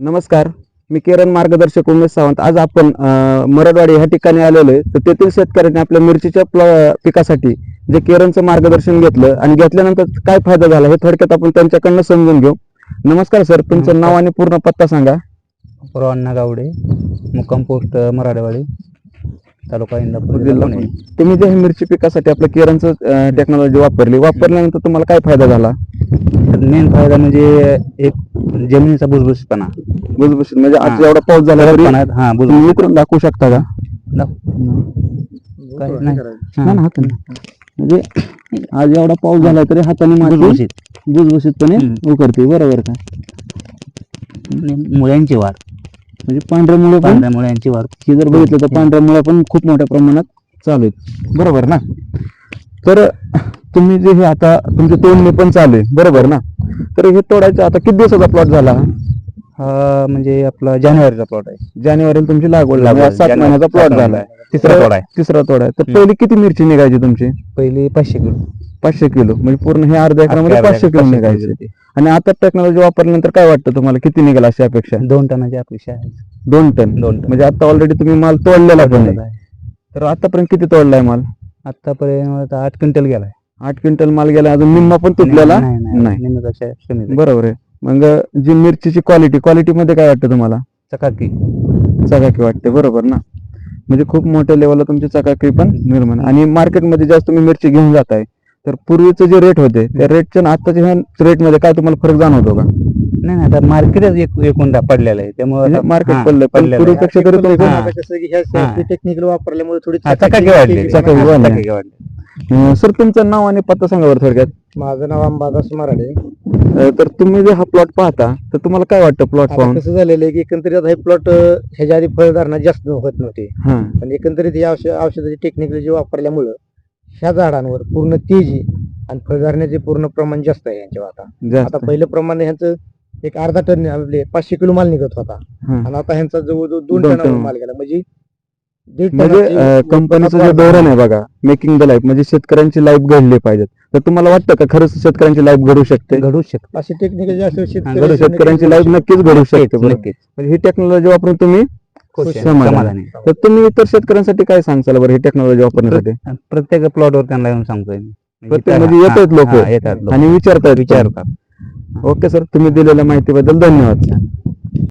नमस्कार. मी किरण मार्गदर्शक उमेश सावंत. आज आपण अं, मरडवाडी ह्या ठिकाणी आलेलो आहे. तर तेथील शेतकऱ्यांनी आपल्या मिरचीच्या पिकासाठी जे केरनचं मार्गदर्शन घेतलं आणि घेतल्यानंतर काय फायदा झाला हे थोडक्यात आपण त्यांच्याकडनं समजून घेऊ. नमस्कार सर. तुमचं नाव आणि पूर्ण पत्ता सांगा. अण्णा गावडे मुक्काम पोस्ट मराठवाडी. तालुका इंदापूर जिल्हा जिल्हा पुणे. तुम्ही जे हे मिरची पिकासाठी आपलं केरनचं टेक्नॉलॉजी वापरली वापरल्यानंतर तुम्हाला काय फायदा झाला? तर मेन फायदा म्हणजे एक जमिनीचा भुसभुशीतपणा. भुसभुशीत म्हणजे आज. एवढा पाऊस झाला तरी हा तुम्ही भुसभुशीत उकरून दाखवू शकता का? काय नाही. हा. हाताने. म्हणजे आज एवढा पाऊस झाला तरी हाताने माती भुसभुशीत. भुसभुशीतपणे. उकरते बरोबर का? आणि मुळ्यांची वाढ. म्हणजे पांढऱ्या मुळे पण पांढऱ्या मुळ्यांची वाढ. हे जर बघितलं तर पांढऱ्या मुळे पण खूप मोठ्या प्रमाणात चालू आहेत. बरोबर ना? तर तुम्ही जे हे आता तुमचे तोडणे पण चालू आहे. बरोबर ना? तर हे तोडायचं आता किती दिवसाचा प्लॉट झाला? हा? हा म्हणजे आपला जानेवारीचा प्लॉट आहे. जानेवारीला तुमची लागवड लागवड, सात महिन्याचा प्लॉट झाला. महिन्याचा. तिसरा तोडा आहे. तिसरा तोडा आहे. तर. पहिली किती मिरची निघायची तुमची? पहिली पाचशे किलो. पाचशे किलो. म्हणजे पूर्ण हे अर्ध्या एकरामध्ये पाचशे किलो निघायचे. आणि आता टेक्नॉलॉजी वापरल्यानंतर काय वाटतं तुम्हाला? किती निघेल अशी अपेक्षा? दोन टनाची अपेक्षा आहे. दोन टन. दोन टन. म्हणजे आता ऑलरेडी तुम्ही माल तोडलेला पण आहे. तर आतापर्यंत किती तोडलाय माल? आतापर्यंत आठ क्विंटल गेलाय. आठ क्विंटल माल गेला अजून निम्मा पण तुटलेला नाही. बरोबर आहे. मग जी मिरचीची क्वालिटी क्वालिटी मध्ये काय वाटतं तुम्हाला? चकाकी. चकाकी वाटते. बरोबर ना? म्हणजे खूप मोठ्या लेवलला तुमची चकाकी पण निर्माण. आणि मार्केटमध्ये जास्त तुम्ही मिरची घेऊन जाताय. तर पूर्वीचे जे रेट होते त्या रेटच्या आणि आताच्या रेटमध्ये काय तुम्हाला फरक जाणवतो का? नाही नाही आता मार्केटच एक एकूण पडलेलं आहे. त्यामुळे मार्केट पडलं आहे. पूर्वीपेक्षा तरी तुम्ही. ह्या. टेक्निकल वापरल्यामुळे थोडी चकाकी वाढली. चकाकी वाढली. सर तुमचं नाव आणि पत्ता सांगा बरं थोडक्यात. माझं नाव अंबादास मराडे. तर तुम्ही जे हा प्लॉट पाहता तर तुम्हाला काय वाटतं प्लॉट पाहून? कसं झालेलं आहे की एकंदरीत आता हे प्लॉट ह्याच्या आधी फळधारणा जास्त होत नव्हते. पण एकंदरीत ही औषध औषधाची टेक्निकल वापरल्यामुळं ह्या झाडांवर पूर्ण तेजी आणि फळधारण्याचे पूर्ण प्रमाण जास्त आहे यांच्यावर आता जास्त आता पहिलं प्रमाण ह्यांचं एक अर्धा टन आपले पाचशे किलो माल निघत होता हा. आणि आता ह्यांचा जवळजवळ दोन दोन टनावर टन. माल गेला म्हणजे दीड म्हणजे टनाची कंपनीचं जे. धोरण आहे बघा मेकिंग द लाईफ म्हणजे शेतकऱ्यांची लाईफ घडली पाहिजेत तर तुम्हाला वाटतं का खरंच शेतकऱ्यांची लाईफ घडू शकते घडू शकते अशी टेक्निकल जास्त घडू शेतकऱ्यांची लाईफ नक्कीच घडू शकते. नक्कीच म्हणजे ही टेक्नॉलॉजी वापरून तुम्ही खुश आहे, समाधानी. आहे. तर तुम्ही इतर शेतकऱ्यांसाठी काय सांगताल बरं ही टेक्नॉलॉजी वापरण्यासाठी? प्रत्येक प्लॉटवर त्यांना येऊन सांगतोय मी. प्रत्येक इथं- म्हणजे हा, येतात लोकं. हा, येतात लोक. आणि विचारतायत विचारतात. ओके सर तुम्ही दिलेल्या माहितीबद्दल धन्यवाद.